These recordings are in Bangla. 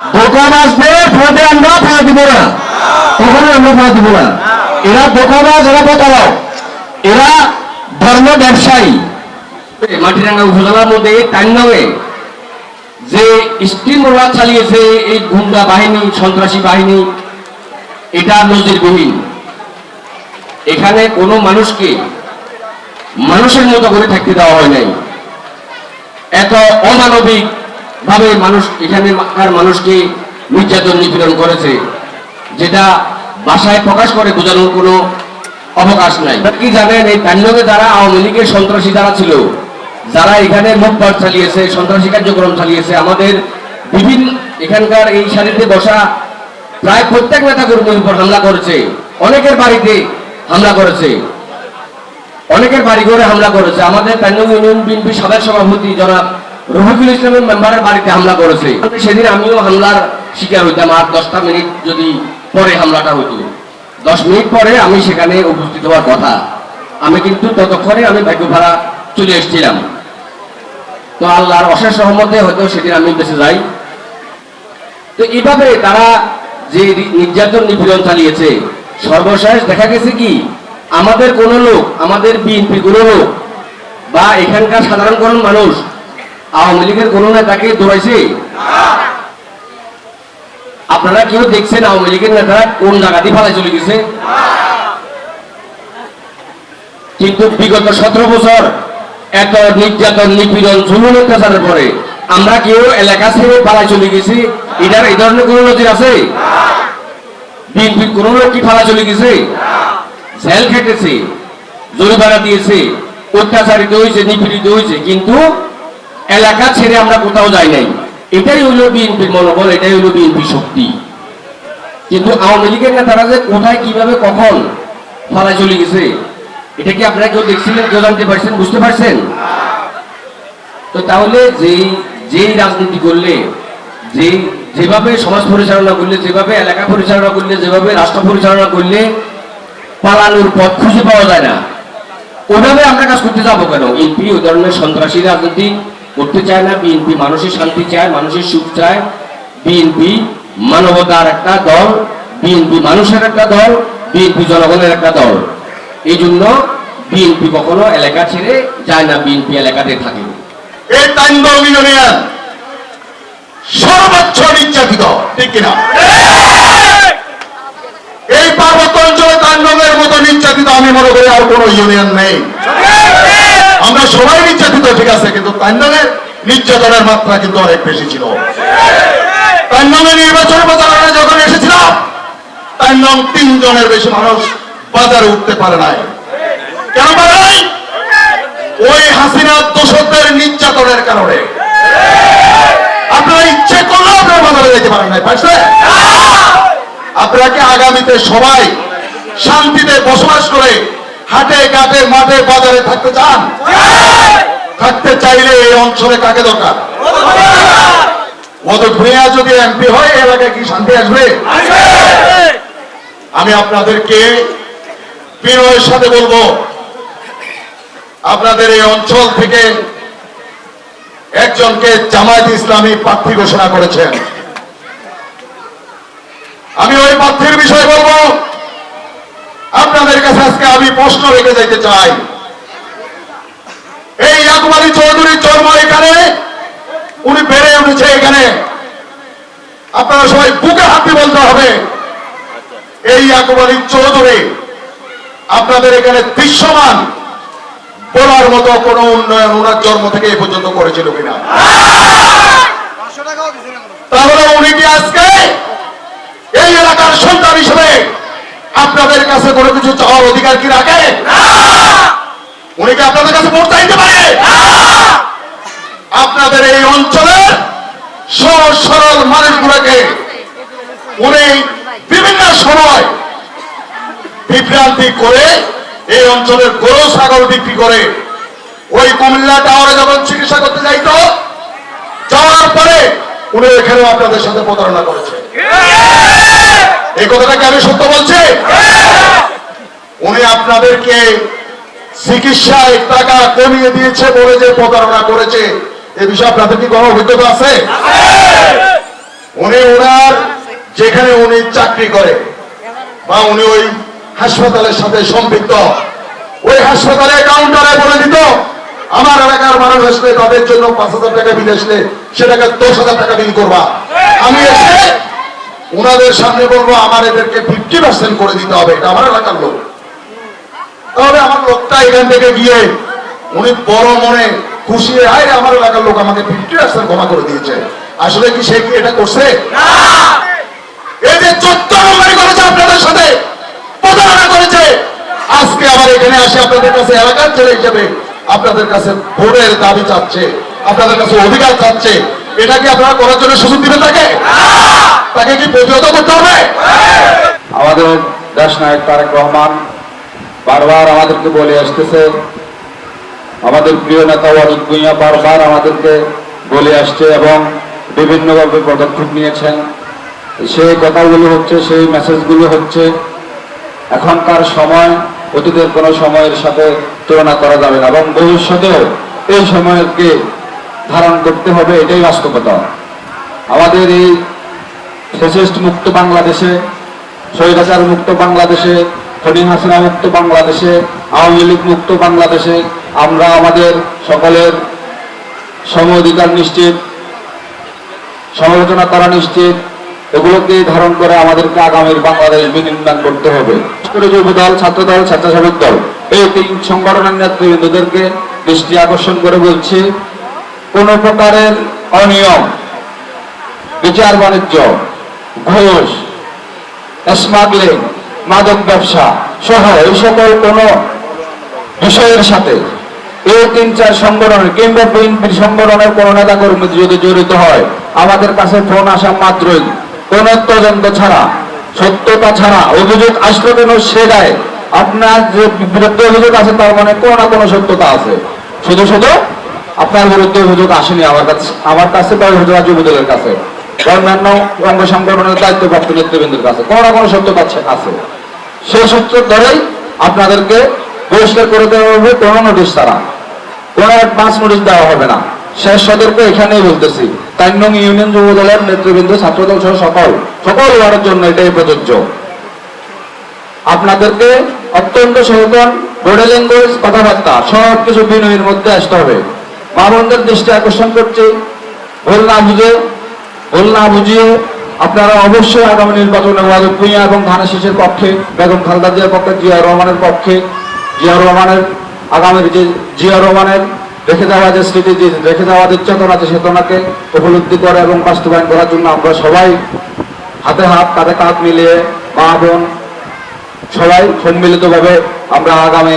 দোকানবাজদের ফাঁদে আমরা ফাঁদ দিব না। আমরা না। এরা এরা এরা ধর্ম ব্যবসায়ী। মাটিরাঙ্গা উপজেলার মধ্যে টান্নামে যে স্টিম রোলার চালিয়েছে এই গুন্ডা বাহিনী, সন্ত্রাসী বাহিনী এটা নজিরবিহীন এখানে কোনো মানুষকে মানুষের মতো করে থাকতে দেওয়া হয় নাই। এত অমানবিক ভাবে মানুষ, এখানে আর মানুষকে নির্যাতন নিপীড়ন করেছে, যেটা ভাষায় প্রকাশ করে বোঝানোর কোনো অবকাশ নাই। কি জানেন, এই তান্ডবে যারা আওয়ামী লীগের সন্ত্রাসী যারা ছিল, যারা এখানে লুটপাট চালিয়েছে, সন্ত্রাসী কার্যক্রম চালিয়েছে, আমাদের বিভিন্ন এখানকার এই সারিতে বসা প্রায় প্রত্যেক নেতা কর্মীর উপর হামলা করেছে। অনেকের বাড়িতে হামলা করেছে। অনেকের বাড়ি ঘরে হামলা করেছে। আমাদের তান্ডব ইউনিয়ন বিএনপি সাবেক সভাপতি জনাব রফিকুল ইসলামের মেম্বারের বাড়িতে হামলা করেছে। সেদিন আমিও হামলার শিকার হইতাম, আর দশটা মিনিট যদি পরে হামলাটা হইতো। দশ মিনিট পরে আমি সেখানে উপস্থিত হওয়ার কথা। আমি কিন্তু ততক্ষণে আমি ভাগ্য ভাড়া চলে এসেছিলাম। তো আল্লাহর অশেষ রহমতে হয়তো সেদিন আমি বেঁচে যাই। তো এইভাবে তারা যে নির্যাতন নিপীড়ন চালিয়েছে, সর্বশেষ দেখা গেছে কি, আমাদের কোন লোক, আমাদের বিএনপি কোন লোক বা এখানকার সাধারণ কোন মানুষ আওয়ামী লীগের কোন নেতাকে দৌড়াইছে আপনারা কেউ দেখছেন আওয়ামী লীগের নেতারা কোন জায়গাতে ফালাই চলে গেছে? কিন্তু বিগত সতেরো বছর এত নির্যাতন, নিপীড়ন, জুলুম, অত্যাচারের পরে আমরা কেউ এলাকা ছেড়ে পালাই চলে গেছি? এটার এই ধরনের কোন নজির আছে? বিএনপির কোন লোক কি ফালা চলে গেছে? জেল খেটেছে, জরিমানা দিয়েছে, অত্যাচারিত হয়েছে, নিপীড়িত হয়েছে, কিন্তু এলাকা ছেড়ে আমরা কোথাও যাই নাই। এটাই হলো বিএনপির মনোবল, এটাই হলো বিএনপি শক্তি। কিন্তু আওয়ামী লীগের নেতারা যে কোথায় কীভাবে কখন ফালায় চলে গেছে, এটা কি আপনারা কেউ দেখছিলেন, কেউ জানতে পারছেন, বুঝতে পারছেন? তো তাহলে যেই যেই রাজনীতি করলে যে যেভাবে সমাজ পরিচালনা করলে, যেভাবে এলাকা পরিচালনা করলে, যেভাবে রাষ্ট্র পরিচালনা করলে পালানোর পথ খুঁজে পাওয়া যায় না। ওইভাবে আমরা কাজ করতে যাব কেন? বিএনপি ওই ধরনের সন্ত্রাসী রাজনীতি করতে চায় না, বিএনপি মানুষের শান্তি চায়, মানুষের সুখ চায়, বিএনপি মানবতার একটা দল, বিএনপি মানুষের একটা দল, বিএনপি জনগণের একটা দল। এই জন্য বিএনপি কখনো এলাকা ছেড়ে যায় না, বিএনপি এলাকাতে থাকে। এই সর্বোচ্চ নির্যাতিত, ঠিক কিনা? এই পার্বত্য অঞ্চলে তাণ্ডবের মতো নির্যাতিত আমি মনে করি আর কোন ইউনিয়ন নেই। আমরা সবাই নির্যাতিত, ঠিক আছে, কিন্তু তাণ্ডবের নির্যাতনের মাত্রা কিন্তু অনেক বেশি ছিল। তাণ্ডবে নির্বাচন প্রচারণা যখন এসেছিলাম তাণ্ডব তিনজনের বেশি মানুষ বাজারে উঠতে পারে নাই। কেন পারে নাই? ওই হাসিনা দোষকদের নির্যাতনের কারণে। আপনারা ইচ্ছে করলেও আপনারা বাজারে যেতে পারেন নাই পারছে আপনারা কি আগামীতে সবাই শান্তিতে বসবাস করে হাটে ঘাটে মাঠে বাজারে থাকতে চান? থাকতে চাইলে এই অঞ্চলে কাকে দরকার? মত ভূঁইয়া যদি এমপি হয় এলাকায় কি শান্তি আসবে! আমি আপনাদেরকে বিনয়ের সাথে বলব আপনাদের এই অঞ্চল থেকে একজনকে জামায়াত ইসলামী প্রার্থী ঘোষণা করেছেন। আমি ওই প্রার্থীর বিষয় বলব আপনাদের কাছে আজকে আমি প্রশ্ন রেখে যাইতে চাই। এই ইয়াকুব আলী চৌধুরীর জন্ম এখানে, উনি বেড়ে উঠেছে এখানে। আপনারা সবাই বুকে হাতে বলতে হবে, এই ইয়াকুব চৌধুরী আপনাদের এখানে দৃশ্যমান বলার মতো কোন উন্নয়ন ওনার জন্ম থেকে এ পর্যন্ত করেছিল কিনা। তাহলে উনি কি আজকে এই এলাকার সন্তান হিসেবে আপনাদের কাছে কোনো কিছু চাওয়ার অধিকার কি রাখে? উনি কি আপনাদের কাছে ভোট চাইতে পারে? আপনাদের এই অঞ্চলের সহজ সরল মানুষগুলোকে উনি বিভিন্ন সময় বিভ্রান্তি করে এই অঞ্চলের গরু ছাগল বিক্রি করে ওই কুমিল্লা টাওয়ারে যখন চিকিৎসা করতে যাইতো যাওয়ার পরে উনি এখানে আপনাদের সাথে প্রতারণা করেছে। এই কথাটা কি আমি সত্য বলছি? উনি আপনাদেরকে চিকিৎসায় টাকা কমিয়ে দিয়েছে বলে যে প্রতারণা করেছে। এ বিষয়ে আপনাদের কি কোনো অভিজ্ঞতা আছে? উনি ওনার যেখানে উনি চাকরি করে বা উনি ওই হাসপাতালের সাথে সম্পৃক্ত, ওই হাসপাতালে কাউন্টারে বলে দিত, আমার এলাকার মানুষ আসলে তাদের জন্য পাঁচ হাজার টাকা বিল আসলে সেটাকে দশ হাজার টাকা বিল করবা। আমি এসে ওনাদের সামনে বলব আমার এদেরকে ফিফটি পার্সেন্ট করে দিতে হবে এটা আমার এলাকার লোক। তাহলে আমার লোকটা এখান থেকে গিয়ে উনি বড় মনে খুশি আয় আমার এলাকার লোক আমাকে ফিফটি পার্সেন্ট ক্ষমা করে দিয়েছে। আসলে কি সে কি এটা করছে? এই যে চোদ্দ নম্বরই করেছে আপনাদের সাথে প্রতারণা করেছে। আজকে আবার এখানে আসে আপনাদের কাছে এলাকার ছেলে হিসেবে আপনাদের কাছে ভোটের দাবি চাচ্ছে আপনাদের কাছে অধিকার চাচ্ছে। এটা কি আপনারা করার জন্য সুযোগ দিবেন তাকে? তাকে কি প্রতিহত করতে হবে? আমাদের দেশ নায়ক তারেক রহমান বারবার আমাদেরকে বলে আসতেছে, আমাদের প্রিয় নেতা ওয়াদুদ ভুঁইয়া বারবার আমাদেরকে বলে আসছে এবং বিভিন্নভাবে পদক্ষেপ নিয়েছেন। সেই কথাগুলো হচ্ছে, সেই মেসেজগুলো হচ্ছে, এখনকার সময়, অতীতের কোনো সময়ের সাথে তুলনা করা যাবে না এবং ভবিষ্যতেও এই সময়কে ধারণ করতে হবে, এটাই বাস্তবতা। আমাদের এই ফেসিস্ট মুক্ত বাংলাদেশে স্বৈরাচার মুক্ত বাংলাদেশে, খনি হাসিনা মুক্ত বাংলাদেশে, আওয়ামী লীগ মুক্ত বাংলাদেশে আমরা আমাদের সকলের সম অধিকার নিশ্চিত, সমালোচনা করা নিশ্চিত, এগুলোকে ধারণ করে আমাদেরকে আগামীর বাংলাদেশ বিনির্মাণ করতে হবে। যুব দল, ছাত্র দল, স্বেচ্ছাসেবক দল, এই তিন সংগঠনের নেতৃবৃন্দদেরকে দৃষ্টি আকর্ষণ করে বলছি কোন প্রকারের অনিয়ম, বিচার বাণিজ্য, ঘোষ স্মাগলিং মাদক ব্যবসা সহ এই সকল কোন বিষয়ের সাথে এই তিন চার সংগঠনের কিংবা বিএনপির সংগঠনের কোন নেতা কর্মী যদি জড়িত হয়, আমাদের কাছে ফোন আসা মাত্রই কোন তদন্ত ছাড়া, সত্যতা ছাড়া অভিযোগ আসলো কেন সে গায়ে আপনার যে বিরুদ্ধে অভিযোগ আছে, তার মানে কোনো না কোনো সত্যতা আছে। শুধু শুধু আপনার বিরুদ্ধে অভিযোগ আসেনি আমার কাছে। আমার কাছে বা অভিযোগ যুবদলের কাছে। অন্যান্য অঙ্গ সংগঠনের দায়িত্বপ্রাপ্ত নেতৃবৃন্দের কাছে। কোনো না কোনো সত্যতা আছে- আছে। সেই সূত্র ধরেই আপনাদেরকে বহিষ্কার করে দেওয়া হবে কোনো নোটিশ ছাড়া। কোনো অ্যাডভান্স নোটিশ দেওয়া হবে না। শেষ সতর্ক এখানেই বলতেছি। তাইনং ইউনিয়ন যুব দলের নেতৃবৃন্দ, ছাত্রদল সহ সকল সকল ওয়ার্ডের জন্য এটাই প্রযোজ্য। আপনাদেরকে অত্যন্ত সচেতন, বডি ল্যাঙ্গুয়েজ, কথাবার্তা সব কিছু বিনয়ের মধ্যে আসতে হবে। মা বোনদের দৃষ্টি আকর্ষণ করছি। ভুল না বুঝে ভুল না বুঝিয়ে আপনারা অবশ্যই আগামী নির্বাচনে ওয়াজুদ ভূঁইয়া এবং ধানের শীষের পক্ষে, বেগম খালেদা জিয়ার পক্ষে, জিয়া রহমানের পক্ষে, জিয়া রহমানের আগামীর যে জিয়া রহমানের রেখে দেওয়া যে স্মৃতি, যে রেখে যাওয়া যে চেতনা, যে চেতনাকে উপলব্ধি করে এবং বাস্তবায়ন করার জন্য আমরা সবাই হাতে হাত, কাঁধে কাঁধ মিলিয়ে মা বোন সবাই সম্মিলিতভাবে আমরা আগামী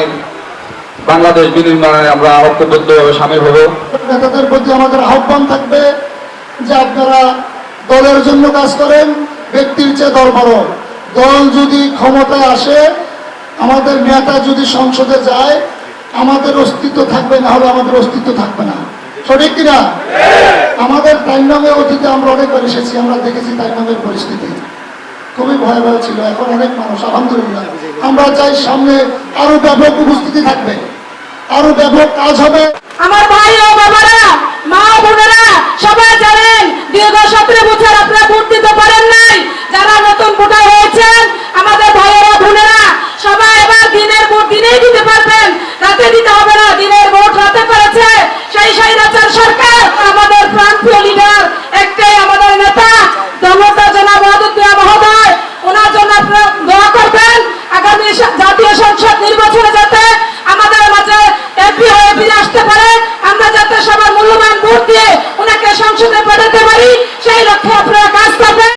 বাংলাদেশ বিনির্মাণে আমরা ঐক্যবদ্ধভাবে সামিল হব। নেতাদের প্রতি আমাদের আহ্বান থাকবে যে আপনারা দলের জন্য কাজ করেন, ব্যক্তির চেয়ে দল বড়। দল যদি ক্ষমতায় আসে, আমাদের নেতা যদি সংসদে যায়, আমাদের অস্তিত্ব থাকবে, না হলে আমাদের অস্তিত্ব থাকবে না। সঠিক কিনা? আমাদের তাইনামে অতীতে আমরা অনেকবার এসেছি, আমরা দেখেছি তাইনামের পরিস্থিতি। খুবই ভয়াবহ ছিল, এখন অনেক মানুষ, আলহামদুলিল্লাহ। আমরা চাই সামনে আরও ব্যাপক উপস্থিতি থাকবে। আরও ব্যাপক কাজ হবে। আমার ভাই ও বাবারা মা